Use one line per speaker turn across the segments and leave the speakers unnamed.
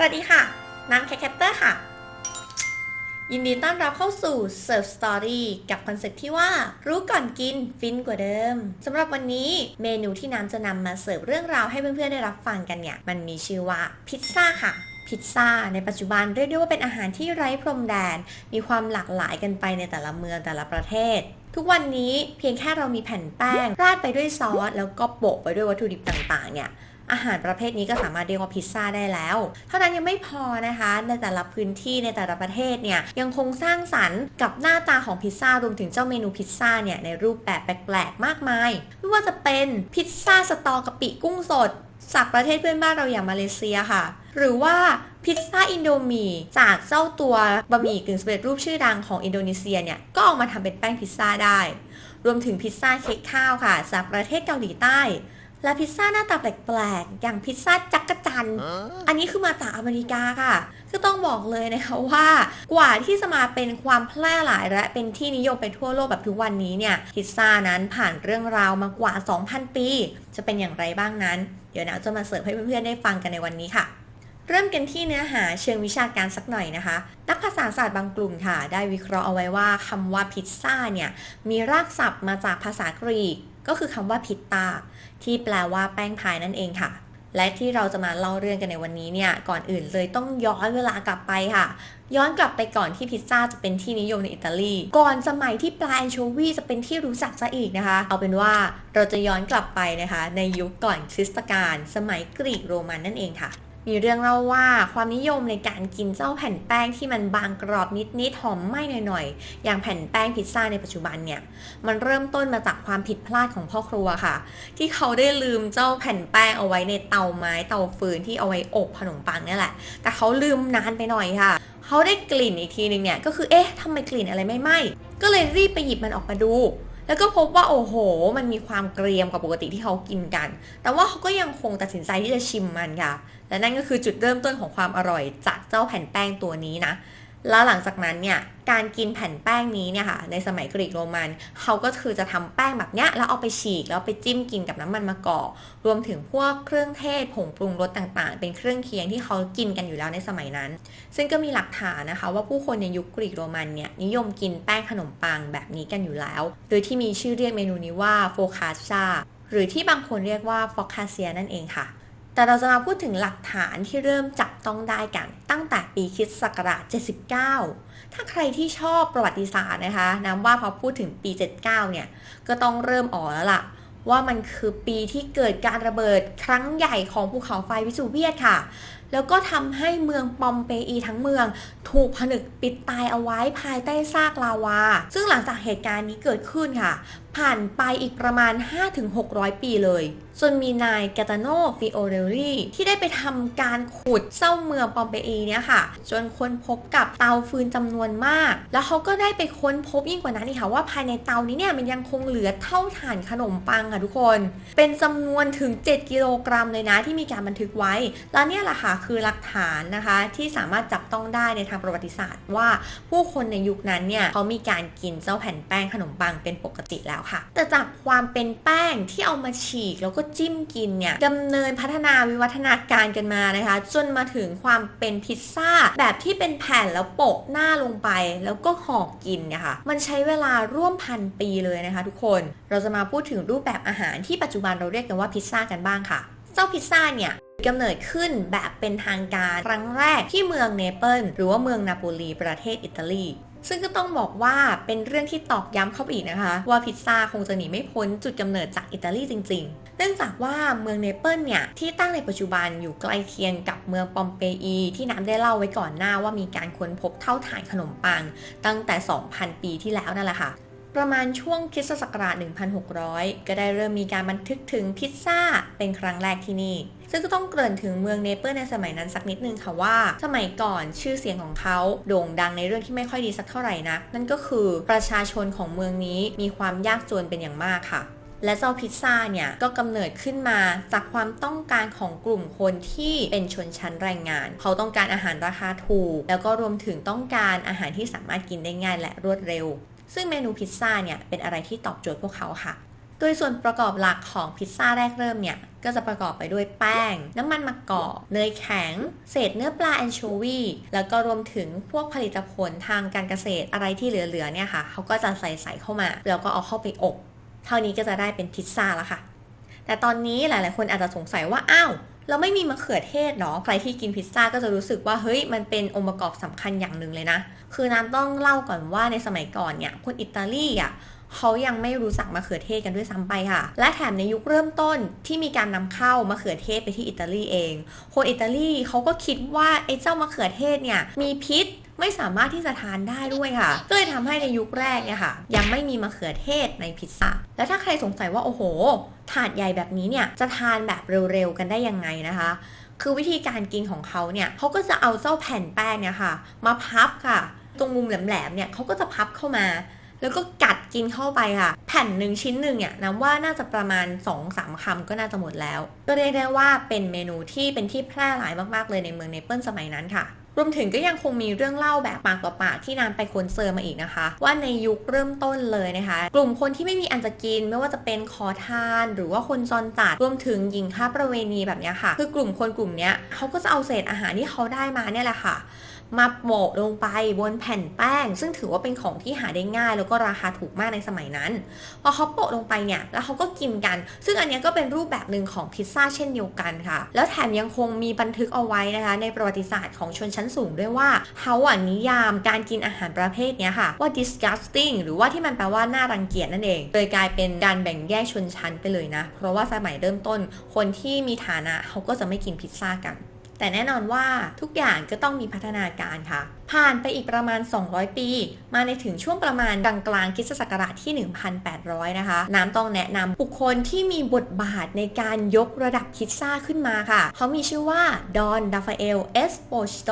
สวัสดีค่ะ น้ำแคคแคปเตอร์ค่ะ ยินดีต้อนรับเข้าสู่ Serve Story กับคอนเซ็ปต์ที่ว่ารู้ก่อนกินฟินกว่าเดิมสำหรับวันนี้เมนูที่น้ำจะนำมาเสิร์ฟเรื่องราวให้เพื่อนๆได้รับฟังกันเนี่ย มันมีชื่อว่าพิซซ่าค่ะพิซซ่าในปัจจุบันเรียกได้ว่าเป็นอาหารที่ไร้พรมแดน มีความหลากหลายกันไปในแต่ละเมืองแต่ละประเทศ ทุกวันนี้เพียงแค่เรามีแผ่นแป้ง ราดไปด้วยซอส แล้วก็โปะไปด้วยวัตถุดิบต่างๆเนี่ย อาหารประเภทนี้ก็สามารถเรียกว่าพิซซ่าได้แล้ว เท่านั้นยังไม่พอนะคะ ในแต่ละพื้นที่ในแต่ละประเทศเนี่ยยังคงสร้างสรรค์กับหน้าตาของพิซซ่ารวมถึงเจ้าเมนูพิซซ่าเนี่ยในรูปแบบแปลกๆ มากมาย ไม่ว่าจะเป็นพิซซ่าสตอกะปิกุ้งสดจากประเทศเพื่อนบ้านเราอย่างมาเลเซียค่ะ หรือว่าพิซซ่าอินโดมีจากเจ้าตัวบะหมี่กึ่งสำเร็จรูปชื่อดังของอินโดนีเซียเนี่ยก็ออกมาทำเป็นแป้งพิซซ่าได้ รวมถึงพิซซ่าเค้กข้าวค่ะ จากประเทศเกาหลีใต้ และพิซซ่าหน้าตาแปลกๆ อย่างพิซซ่าจักรจันทร์อันนี้คือมาจากอเมริกาค่ะ คือต้องบอกเลยนะคะว่ากว่าที่จะมาเป็นความแพร่หลายและเป็นที่นิยมไปทั่วโลกแบบทุกวันนี้เนี่ย พิซซ่านั้นผ่านเรื่องราวมากว่า 2,000 ปี จะเป็นอย่างไรบ้างนั้น เดี๋ยวนะจะมาเสิร์ฟให้เพื่อนๆได้ฟังกันในวันนี้ค่ะเริ่มกันที่เนื้อหาเชิงวิชาการสักหน่อยนะคะ นักภาษาศาสตร์บางกลุ่มค่ะ ได้วิเคราะห์เอาไว้ว่าคำว่าพิซซ่าเนี่ย มีรากศัพท์มาจากภาษากรีก ก็คือคำว่าพิตตา ที่แปลว่าแป้งพายนั่นเองค่ะ และที่เราจะมาเล่าเรื่องกันในวันนี้เนี่ยก่อนอื่นเลยต้องย้อนเวลากลับไปค่ะ ย้อนกลับไปก่อนที่พิซซ่าจะเป็นที่นิยมในอิตาลี ก่อนสมัยที่ปลาแอนโชวีจะเป็นที่รู้จักซะอีกนะคะ เอาเป็นว่าเราจะย้อนกลับไปนะคะ ในยุคก่อนคริสตกาลสมัยกรีกโรมันนั่นเองค่ะ มีเรื่องเล่าว่าความนิยมในการกินเจ้าแผ่นแป้งที่มันบางกรอบนิดๆหอมไหม้หน่อยๆ อย่างแผ่นแป้งพิซซ่าในปัจจุบันเนี่ย มันเริ่มต้นมาจากความผิดพลาดของพ่อครัวค่ะ ที่เขาได้ลืมเจ้าแผ่นแป้งเอาไว้ในเตาไม้เตาฟืนที่เอาไว้อบขนมปังนี่แหละ แต่เขาลืมนานไปหน่อยค่ะ เขาได้กลิ่นอีกทีหนึ่งเนี่ยก็คือเอ๊ะทำไมกลิ่นอะไรไม่ไหม้ก็เลยรีบไปหยิบมันออกมาดู แล้วก็พบว่าโอ้โห มันมีความเกรียมกว่าปกติที่เขากินกัน แต่ว่าเขาก็ยังคงตัดสินใจที่จะชิมมันค่ะ และนั่นก็คือจุดเริ่มต้นของความอร่อยจากเจ้าแผ่นแป้งตัวนี้นะ แล้วหลังจากนั้นเนี่ยการกินแผ่นแป้งนี้เนี่ยค่ะในสมัยกรีกโรมันเขาก็คือจะทำแป้งแบบเนี้ยแล้วเอาไปฉีกแล้วไปจิ้มกินกับน้ำมันมะกอกรวมถึงพวกเครื่องเทศผงปรุงรสต่างๆ เป็นเครื่องเคียงที่เขากินกันอยู่แล้วในสมัยนั้น ซึ่งก็มีหลักฐานนะคะ ว่าผู้คนในยุคกรีกโรมันเนี่ยนิยมกินแป้งขนมปังแบบนี้กันอยู่แล้ว โดยที่มีชื่อเรียกเมนูนี้ว่าโฟคาชาหรือที่บางคนเรียกว่าฟอคาเซียนั่นเองค่ะ แต่เราจะมาพูดถึงหลักฐานที่เริ่มจับต้องได้กัน ตั้งแต่ปีคริสต์ศักราช 79 ถ้าใครที่ชอบประวัติศาสตร์นะคะน้ำว่าพอพูดถึงปี 79 เนี่ย ก็ต้องเริ่มอ๋อแล้วล่ะ ว่ามันคือปีที่เกิดการระเบิดครั้งใหญ่ของภูเขาไฟวิสูเวียตค่ะ แล้วก็ทำให้เมืองปอมเปอีทั้งเมือง ถูกผนึกปิดตายเอาไว้ภายใต้ซากลาวา ซึ่งหลังจากเหตุการณ์นี้เกิดขึ้นค่ะ ผ่านไปอีกประมาณ 5-600 ปีเลยจนมีนายกาตาโนฟิโอเรลลี่ ที่ได้ไปทำการขุดเจ้าเมืองปอมเปอีเนี่ยค่ะ จนค้นพบกับเตาฟืนจำนวนมาก แล้วเขาก็ได้ไปค้นพบยิ่งกว่านั้นอีกค่ะว่าภายในเตานี้เนี่ยมันยังคงเหลือเท่าฐานขนมปังค่ะทุกคน เป็นจำนวนถึง 7 กิโลกรัมเลยนะที่มีการบันทึกไว้ แล้วเนี่ยแหละค่ะคือหลักฐานนะคะที่สามารถจับต้องได้ในทางประวัติศาสตร์ ว่าผู้คนในยุคนั้นเนี่ยเขามีการกินเจ้าแผ่นแป้งขนมปังเป็นปกติแล้วค่ะ แต่จากความเป็นแป้งที่เอามาฉีกแล้วก็จิ้มกินเนี่ยดำเนินพัฒนาวิวัฒนาการกันมานะคะ จนมาถึงความเป็นพิซซ่า แบบที่เป็นแผ่นแล้วโปะหน้าลงไป แล้วก็ห่อกินเนี่ยค่ะมันใช้เวลาร่วมพันปีเลยนะคะ ทุกคนเราจะมาพูดถึงรูปแบบอาหารที่ปัจจุบันเราเรียกกันว่าพิซซ่ากันบ้างค่ะ เจ้าพิซซ่าเนี่ย กำเนิดขึ้นแบบเป็นทางการครั้งแรกที่เมืองเนเปิลหรือว่าเมืองนาโปลีประเทศอิตาลีซึ่งก็ต้องบอกว่าเป็นเรื่องที่ตอกย้ำเข้าไปอีกนะคะ ว่าพิซซ่าคงจะหนีไม่พ้นจุดกำเนิดจากอิตาลีจริงๆ เนื่องจากว่าเมืองเนเปิลเนี่ย ที่ตั้งในปัจจุบันอยู่ใกล้เคียงกับเมืองปอมเปอีที่น้ำได้เล่าไว้ก่อนหน้าว่ามีการค้นพบเท่าฐานขนมปัง ตั้งแต่ 2,000 ปีที่แล้วนั่นแหละค่ะ ประมาณช่วงคริสตศักราช 1600 ก็ได้เริ่มมีการบันทึกถึงพิซซ่าเป็นครั้งแรกที่นี่ ซึ่งก็ต้องเกริ่นถึงเมืองเนเปิลในสมัยนั้นสักนิดนึงค่ะว่า สมัยก่อนชื่อเสียงของเขาโด่งดังในเรื่องที่ไม่ค่อยดีสักเท่าไหร่นะนั่นก็คือประชาชนของเมืองนี้มีความยากจนเป็นอย่างมากค่ะและเจ้าพิซซ่าเนี่ยก็กำเนิดขึ้นมาจากความต้องการของกลุ่มคนที่เป็นชนชั้นแรงงาน เขาต้องการอาหารราคาถูก แล้วก็รวมถึงต้องการอาหารที่สามารถกินได้ง่ายและรวดเร็ว ซึ่งเมนูพิซซ่าเนี่ยเป็นอะไรที่ตอบโจทย์พวกเขาค่ะ โดยส่วนประกอบหลักของพิซซ่าแรกเริ่มเนี่ยก็จะประกอบไปด้วยแป้ง น้ำมันมะกอกเนยแข็ง เศษเนื้อปลาแอนโชวีแล้วก็รวมถึงพวกผลิตผลทางการเกษตรอะไรที่เหลือๆเนี่ยค่ะเขาก็จะใส่ใส่เข้ามา แล้วก็เอาเข้าไปอบ เท่านี้ก็จะได้เป็นพิซซ่าแล้วค่ะ แต่ตอนนี้หลายๆ คนอาจจะสงสัยว่าอ้าว เราไม่มีมะเขือเทศเนาะใครที่กินพิซซ่าก็จะรู้สึกว่าเฮ้ยมันเป็นองค์ประกอบสำคัญอย่างหนึ่งเลยนะ คือน้ำต้องเล่าก่อนว่าในสมัยก่อนเนี่ยคนอิตาลีอะเขายังไม่รู้จักมะเขือเทศกันด้วยซ้ำไปค่ะ และแถมในยุคเริ่มต้นที่มีการนำเข้ามะเขือเทศไปที่อิตาลีเอง คนอิตาลีเขาก็คิดว่าไอ้เจ้ามะเขือเทศเนี่ยมีพิษ ไม่สามารถที่จะทานได้ด้วยค่ะก็เลยทำให้ในยุคแรกเนี่ยค่ะ ยังไม่มีมะเขือเทศในพิซซ่าแล้วถ้าใครสงสัยว่าโอ้โห ถาดใหญ่แบบนี้เนี่ยจะทานแบบเร็วๆกันได้ยังไงนะคะคือวิธีการกินของเขาเนี่ยเขาก็จะเอาเจ้าแผ่นแป้งเนี่ยค่ะ มาพับค่ะ ตรงมุมแหลมๆเนี่ยเขาก็จะพับเข้ามา แล้วก็กัดกินเข้าไปค่ะ แผ่นหนึ่งชิ้นหนึ่งเนี่ยน้ำว่าน่าจะประมาณ 2-3คำก็น่าจะหมดแล้ว ก็เรียกได้ว่าเป็นเมนูที่เป็นที่แพร่หลายมากๆเลยในเมืองเนเปิลสมัยนั้นค่ะ รวมถึงก็ยังคงมีเรื่องเล่าแบบปากต่อปากที่นำไปค้นเซิร์มาอีกนะคะ ว่าในยุคเริ่มต้นเลยนะคะ กลุ่มคนที่ไม่มีอันจะกิน ไม่ว่าจะเป็นขอทาน หรือว่าคนจรจัดรวมถึงหญิงค้าประเวณีแบบนี้ค่ะ คือกลุ่มคนกลุ่มนี้เขาก็จะเอาเศษอาหารที่เขาได้มาเนี่ยแหละค่ะ มาโปะลงไปบนแผ่นแป้ง ซึ่งถือว่าเป็นของที่หาได้ง่าย แล้วก็ราคาถูกมากในสมัยนั้น พอเขาโปะลงไปเนี่ย แล้วเขาก็กินกัน ซึ่งอันนี้ก็เป็นรูปแบบหนึ่งของพิซซ่าเช่นเดียวกันค่ะ แล้วแถมยังคงมีบันทึกเอาไว้นะคะ ในประวัติศาสตร์ของชนชั้นสูงด้วยว่าเขาอะนิยามการกินอาหารประเภทนี้ค่ะว่า disgusting หรือว่าที่มันแปลว่าน่ารังเกียจนั่นเองเลยกลายเป็นการแบ่งแยกชนชั้นไปเลยนะ เพราะว่าสมัยเริ่มต้นคนที่มีฐานะเขาก็จะไม่กินพิซซ่ากัน แต่แน่นอนว่าทุกอย่างก็ต้องมีพัฒนาการค่ะ ผ่านไปอีกประมาณ 200 ปี มาในถึงช่วงประมาณกลางกลางคริสศักราชที่ 1,800 นะคะ น้ำต้องแนะนำบุคคลที่มีบทบาทในการยกระดับพิซซ่าขึ้นมาค่ะ เขามีชื่อว่า ดอน ราฟาเอล เอสโปชิโต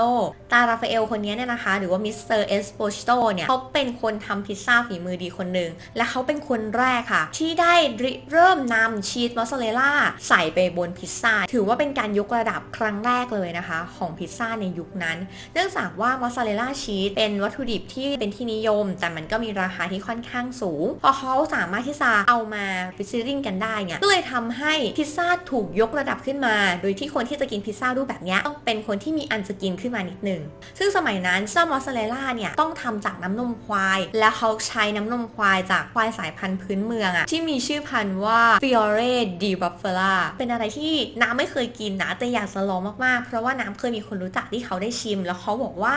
ตาราฟาเอลคนนี้เนี่ยนะคะ หรือว่ามิสเตอร์ เอสโปชิโตเนี่ย เขาเป็นคนทำพิซซ่าฝีมือดีคนหนึ่ง และเขาเป็นคนแรกค่ะ ที่ได้ริเริ่มนำชีสมอสซาเรลล่าใส่ไปบนพิซซ่า ถือว่าเป็นการยกระดับครั้งแรกเลยนะคะของพิซซ่าในยุคนั้น เนื่องจากว่ามอสซาเรลล่าชีสเป็นวัตถุดิบที่เป็นที่นิยม แต่มันก็มีราคาที่ค่อนข้างสูง พอเขาสามารถที่จะเอามาฟิชริงกันได้เนี่ยก็เลยทำให้พิซซ่าถูกยกระดับขึ้นมา โดยที่คนที่จะกินพิซซ่ารูปแบบนี้ต้องเป็นคนที่มีอันจะกินขึ้นมานิดนึง ซึ่งสมัยนั้นเจ้ามอสซาเรลล่าเนี่ยต้องทำจากน้ำนมควาย และเขาใช้น้ำนมควายจากควายสายพันธุ์พื้นเมืองอะที่มีชื่อพันธุ์ว่า Fiore di Buffalo เป็นอะไรที่น้ำไม่เคยกินนะแต่อยากจะลองมากๆเพราะว่าน้ำเคยมีคนรู้จักที่เขาได้ชิม แล้วเขาบอกว่า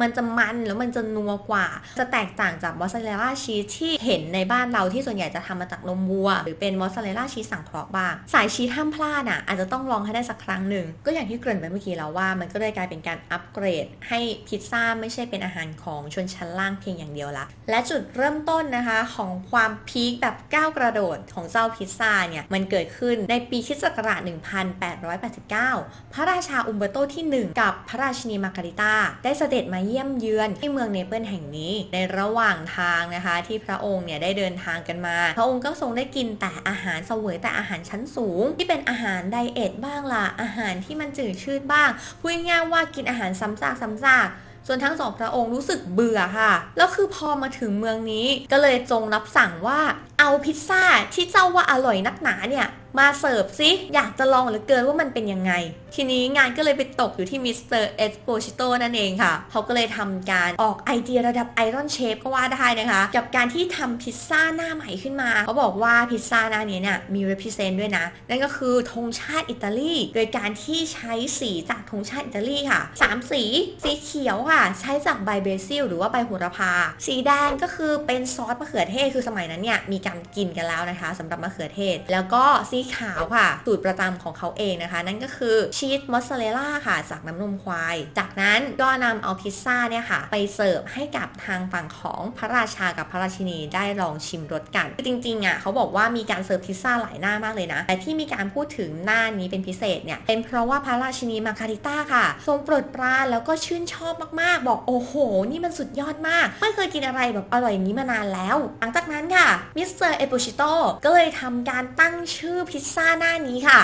มันจะมันแล้วมันจะนัวกว่า จะแตกต่างจากมอสซาเรลล่าชีสที่เห็นในบ้านเราที่ส่วนใหญ่จะทำมาจากนมวัว หรือเป็นมอสซาเรลล่าชีสสังเคราะห์บ้าง สายชีสห้ามพลาดอะอาจจะต้องลองให้ได้สักครั้งหนึ่ง ก็อย่างที่เกริ่นไปเมื่อกี้แล้วว่า มันก็เลยกลายเป็นการอัปเกรด ให้พิซซ่าไม่ใช่เป็นอาหารของชนชั้นล่างเพียงอย่างเดียวละและจุดเริ่มต้นนะคะของความพีคแบบก้าวกระโดดของเจ้าพิซซ่าเนี่ยมันเกิดขึ้นในปีคิศักราช1889 พระราชาอุมเบอร์โตที่ 1 กับพระราชินีมาการิต้าได้เสด็จมาเยี่ยมเยือนที่เมืองเนเปิลแห่งนี้ ในระหว่างทางนะคะที่พระองค์เนี่ยได้เดินทางกันมา พระองค์ก็ทรงได้กินแต่อาหารเสวยแต่อาหารชั้นสูง ที่เป็นอาหารไดเอทบ้างล่ะอาหารที่มันจืดชืดบ้างพูดง่ายว่ากินอาหารซ้ำซากซ้ำซากส่วนทั้งสองพระองค์รู้สึกเบื่อค่ะ แล้วคือพอมาถึงเมืองนี้ก็เลยจงรับสั่งว่าเอาพิซซ่าที่เจ้าว่าอร่อยนักหนาเนี่ย มาเสิร์ฟซิ อยากจะลองเหลือเกินว่ามันเป็นยังไง ทีนี้งานก็เลยไปตกอยู่ที่มิสเตอร์เอสโปชิโตนั่นเองค่ะ เขาก็เลยทำการออกไอเดียระดับไอรอนเชฟก็ว่าได้นะคะ กับการที่ทำพิซซ่าหน้าใหม่ขึ้นมา เขาบอกว่าพิซซ่าหน้านี้เนี่ยมี represent ด้วยนะ นั่นก็คือธงชาติอิตาลี โดยการที่ใช้สีจากธงชาติอิตาลีค่ะ 3 สี สีเขียวค่ะ ใช้จากใบเบซิลหรือว่าใบโหระพา สีแดงก็คือเป็นซอสมะเขือเทศ คือสมัยนั้นเนี่ยมีการกินกันแล้วนะคะสำหรับมะเขือเทศ แล้วก็สีขาวค่ะ สูตรประจำของเขาเองนะคะ นั่นก็คือชีสมอสซาเรลล่าค่ะ จากน้ำนมควาย จากนั้นก็นำเอาพิซซ่าเนี่ยค่ะ ไปเสิร์ฟให้กับทางฝั่งของพระราชากับพระราชินีได้ลองชิมรสกันคือจริงๆอะเขาบอกว่ามีการเสิร์ฟพิซซ่าหลายหน้ามากเลยนะ แต่ที่มีการพูดถึงหน้านี้เป็นพิเศษเนี่ย เป็นเพราะว่าพระราชินีมาคาริต้าค่ะ ทรงโปรดปรานแล้วก็ชื่นชอบมากๆ บอกโอ้โห นี่มันสุดยอดมาก ไม่เคยกินอะไรแบบอร่อยอย่างนี้มานานแล้ว หลังจากนั้นค่ะ มิสเตอร์เอโปชิโตก็เลยทำการตั้งชื่อพิซซ่าหน้านี้ค่ะ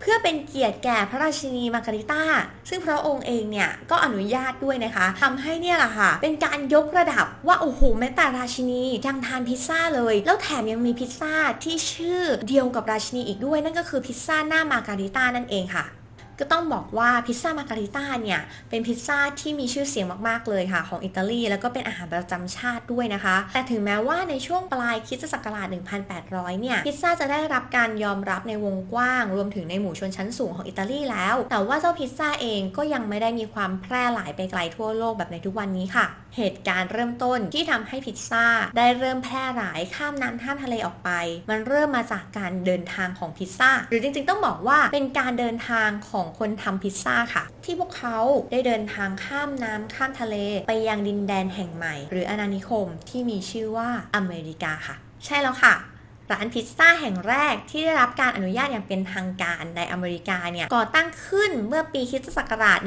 เพื่อเป็นเกียรติแก่พระราชินีมาการิต้า ซึ่งพระองค์เองเนี่ยก็อนุญาตด้วยนะคะทำให้เนี่ยแหละค่ะ เป็นการยกระดับว่าโอ้โหแม้แต่ราชินียังทานพิซซ่าเลย แล้วแถมยังมีพิซซ่าที่ชื่อเดียวกับราชินีอีกด้วย นั่นก็คือพิซซ่าหน้ามาการิต้านั่นเองค่ะ ก็ต้องบอกว่าพิซซ่ามาการิต้าเนี่ยเป็นพิซซ่าที่มีชื่อเสียงมากๆเลยค่ะของอิตาลีแล้วก็เป็นอาหารประจำชาติด้วยนะคะ แต่ถึงแม้ว่าในช่วงปลายคริสตศักราช 1800 เนี่ยพิซซ่าจะได้รับการยอมรับในวงกว้าง รวมถึงในหมู่ชนชั้นสูงของอิตาลีแล้ว แต่ว่าเจ้าพิซซ่าเองก็ยังไม่ได้มีความแพร่หลายไปไกลทั่วโลกแบบในทุกวันนี้ค่ะ เหตุการณ์เริ่มต้นที่ทำให้พิซซ่าได้เริ่มแพร่หลายข้ามน้ำข้ามทะเลออกไป มันเริ่มมาจากการเดินทางของพิซซ่า หรือจริงๆ ต้องบอกว่าเป็นการเดินทางของคนทำพิซซ่าค่ะ ที่พวกเขาได้เดินทางข้ามน้ำข้ามทะเล ไปยังดินแดนแห่งใหม่ หรืออาณานิคมที่มีชื่อว่าอเมริกาค่ะ ใช่แล้วค่ะ ร้านพิซซ่าแห่งแรกที่ได้รับการอนุญาตอย่างเป็นทางการในอเมริกาเนี่ยก่อตั้งขึ้นเมื่อปีคริสตศักราช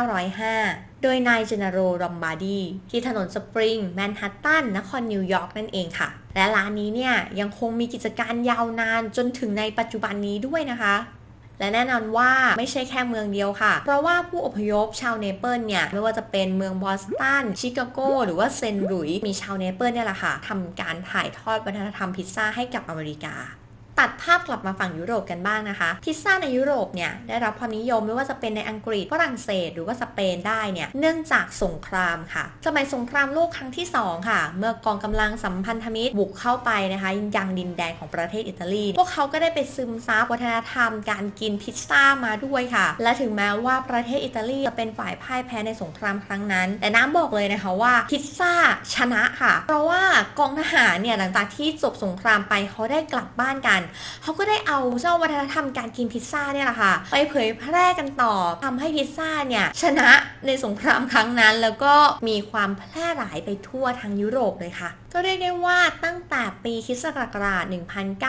1905 โดยนายเจเนโรรอมบาร์ดีที่ถนนสปริงแมนฮัตตันนครนิวยอร์กนั่นเองค่ะ และร้านนี้เนี่ยยังคงมีกิจการยาวนานจนถึงในปัจจุบันนี้ด้วยนะคะ และแน่นอนว่าไม่ใช่แค่เมืองเดียวค่ะ เพราะว่าผู้อพยพชาวเนเปิลเนี่ย ไม่ว่าจะเป็นเมืองบอสตันชิคาโกหรือว่าเซนต์หลุยมีชาวเนเปิลเนี่ยแหละค่ะทำการถ่ายทอดวัฒนธรรมพิซซ่าให้กับอเมริกา ตัดภาพกลับมาฝั่งยุโรปกันบ้างนะคะ พิซซ่าในยุโรปเนี่ยได้รับความนิยมไม่ว่าจะเป็นในอังกฤษฝรั่งเศส หรือว่าสเปนได้เนี่ยเนื่องจากสงครามค่ะ สมัยสงครามโลกครั้งที่ 2 ค่ะ เมื่อกองกำลังสัมพันธมิตรบุกเข้าไปนะคะยังดินแดนของประเทศอิตาลี พวกเขาก็ได้ไปซึมซับวัฒนธรรมการกินพิซซ่ามาด้วยค่ะ และถึงแม้ว่าประเทศอิตาลีจะเป็นฝ่ายพ่ายแพ้ในสงครามครั้งนั้น แต่น้ำบอกเลยนะคะว่าพิซซ่าชนะค่ะ เพราะว่ากองทหารเนี่ยหลังจากที่จบสงครามไปเขาได้กลับบ้านกันเขาก็ได้เอาเจ้าวัฒนธรรมการกินพิซซ่าเนี่ยแหละค่ะ ไปเผยแพร่กันต่อทำให้พิซซ่าเนี่ยชนะ ในสงครามครั้งนั้น แล้วก็มีความแพร่หลายไปทั่วทางยุโรปเลยค่ะ ก็เรียกได้ว่าตั้งแต่ปีคิสตศักราช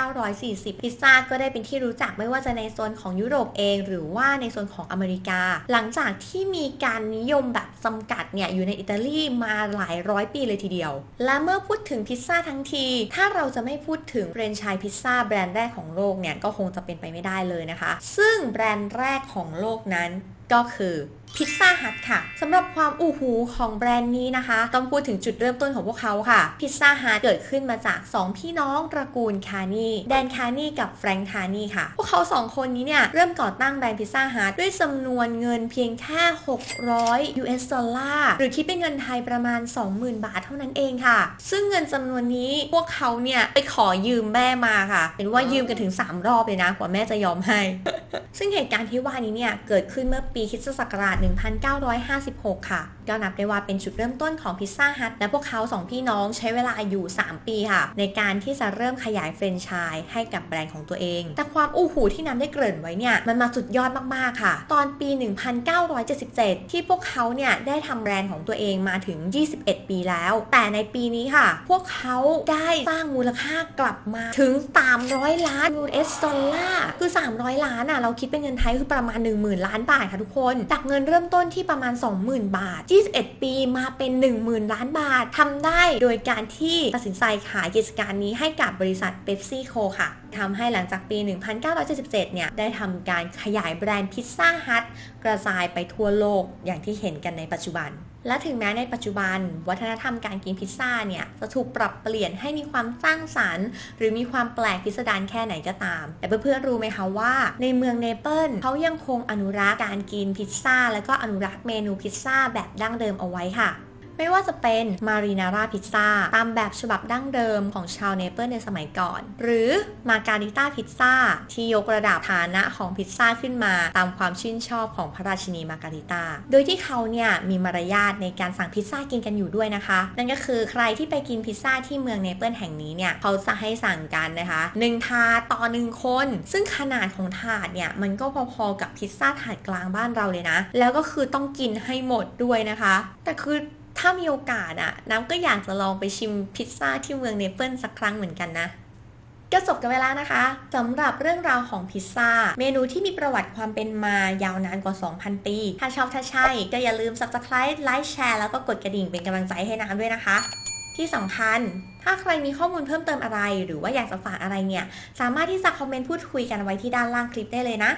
1940 พิซซ่าก็ได้เป็นที่รู้จักไม่ว่าจะในโซนของยุโรปเอง หรือว่าในโซนของอเมริกา หลังจากที่มีการนิยมแบบจำกัดเนี่ยอยู่ในอิตาลีมาหลายร้อยปีเลยทีเดียว และเมื่อพูดถึงพิซซ่าทั้งที ถ้าเราจะไม่พูดถึงแฟรนไชส์พิซซ่าแบรนด์แรกของโลกเนี่ยก็คงจะเป็นไปไม่ได้เลยนะคะ ซึ่งแบรนด์แรกของโลกนั้นก็คือ พิซซ่าฮัทค่ะสำหรับความอู้หูของแบรนด์นี้นะคะ ต้องพูดถึงจุดเริ่มต้นของพวกเขาค่ะพิซซ่าฮัทเกิดขึ้นมาจาก 2 พี่น้องตระกูลคาร์นีแดนคาร์นีกับแฟรงค์คาร์นีค่ะ พวกเขา 2 คนนี้เนี่ยเริ่มก่อตั้งแบรนด์พิซซ่าฮัทด้วยจำนวนเงินเพียงแค่ 600 US ดอลลาร์หรือคิดเป็นเงินไทยประมาณ 20,000 บาทเท่านั้นเองค่ะ ซึ่งเงินจำนวนนี้พวกเขาเนี่ยไปขอยืมแม่มาค่ะเห็นว่ายืมกันถึง 3 รอบเลยนะกว่าแม่จะยอมให้ ซึ่งเหตุการณ์ที่ว่านี้เนี่ยเกิดขึ้นเมื่อปีคริสตศักราช1956 ค่ะก็นับได้ว่าเป็นจุดเริ่มต้นของพิซซ่าฮัทและพวกเขาสองพี่น้องใช้เวลาอยู่ 3 ปีค่ะ ในการที่จะเริ่มขยายแฟรนไชส์ให้กับแบรนด์ของตัวเอง แต่ความอู้หูที่น้ำได้เกริ่นไว้เนี่ยมันมาสุดยอดมากๆค่ะ ตอนปี 1977 ที่พวกเขาเนี่ยได้ทำแบรนด์ของตัวเองมาถึง 21 ปีแล้ว แต่ในปีนี้ค่ะ พวกเขาได้สร้างมูลค่ากลับมาถึง 300 ล้าน US ดอลลาร์คือ 300 ล้านอะเราคิดเป็นเงินไทยคือประมาณ 10,000 ล้านบาทค่ะทุกคน จากเงินเริ่มต้นที่ประมาณ 20,000 บาท21 ปีมาเป็น 10,000 ล้านบาททำได้โดยการที่ตัดสินใจขายกิจการนี้ให้กับบริษัทเบปซี่โคค่ะทำให้หลังจากปี 1977 เนี่ย ได้ทำการขยายแบรนด์พิซซ่าฮัทกระจายไปทั่วโลกอย่างที่เห็นกันในปัจจุบัน และถึงแม้ในปัจจุบัน วัฒนธรรมการกินพิซซ่าเนี่ยจะถูกปรับเปลี่ยนให้มีความสร้างสรรค์ หรือมีความแปลกพิสดารแค่ไหนก็ตาม แต่เพื่อนๆรู้ไหมคะว่า ในเมืองเนเปิลเขายังคงอนุรักษ์การกินพิซซ่า และก็อนุรักษ์เมนูพิซซ่าแบบดั้งเดิมเอาไว้ค่ะ ไม่ว่าจะเป็นมารีนาร่าพิซซ่าตามแบบฉบับดั้งเดิมของชาวเนเปิลในสมัยก่อน หรือมาการิต้าพิซซ่าที่ยกระดับฐานะของพิซซ่าขึ้นมาตามความชื่นชอบของพระราชินีมาการิต้า โดยที่เขาเนี่ยมีมารยาทในการสั่งพิซซ่ากินกันอยู่ด้วยนะคะ นั่นก็คือใครที่ไปกินพิซซ่าที่เมืองเนเปิลแห่งนี้เนี่ยเขาจะให้สั่งกันนะคะ1ถาดต่อ 1 คน ซึ่งขนาดของถาดเนี่ยมันก็พอๆกับพิซซ่าถาดกลางบ้านเราเลยนะ แล้วก็คือต้องกินให้หมดด้วยนะคะ แต่คือ ถ้ามีโอกาสอะน้ำก็อยากจะลองไปชิมพิซซ่าที่เมืองเนเปิลสักครั้งเหมือนกันนะก็จบกันไปแล้วนะคะสำหรับเรื่องราวของพิซซ่า เมนูที่มีประวัติความเป็นมายาวนานกว่า 2,000 ปี ถ้าชอบถ้าใช่ ก็อย่าลืม subscribe ไลค์แชร์แล้วก็กดกระดิ่งเป็นกำลังใจให้น้ำด้วยนะคะ ที่สำคัญ ถ้าใครมีข้อมูลเพิ่มเติมอะไร หรือว่าอยากจะฝากอะไรเนี่ย สามารถที่จะคอมเมนต์พูดคุยกันไว้ที่ด้านล่างคลิปได้เลยนะ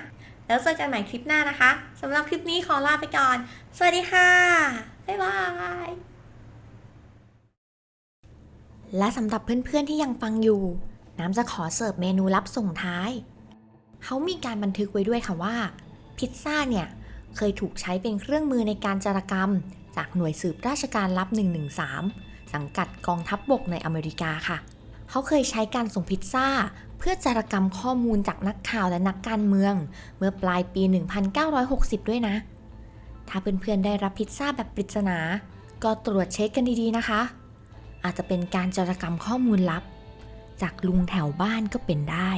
แล้วเจอกันใหม่คลิปหน้านะคะสำหรับคลิปนี้ขอลาไปก่อน สวัสดีค่ะ บ๊ายบายและสำหรับเพื่อนๆที่ยังฟังอยู่ น้ำจะขอเสิร์ฟเมนูลับส่งท้าย เขามีการบันทึกไว้ด้วยค่ะว่า พิซซ่าเนี่ย เคยถูกใช้เป็นเครื่องมือในการจารกรรม จากหน่วยสืบราชการลับ 113 สังกัดกองทัพบบกในอเมริกาค่ะ เขาเคยใช้การส่งพิซซ่า เพื่อจารกรรมข้อมูลจากนักข่าวและนักการเมือง เมื่อปลายปี 1960 ด้วยนะ ถ้าเพื่อนๆได้รับพิซซ่าแบบปริศนา ก็ตรวจเช็คกันดีๆนะคะ อาจจะเป็นการจารกรรมข้อมูลลับ จากลุงแถวบ้านก็เป็นได้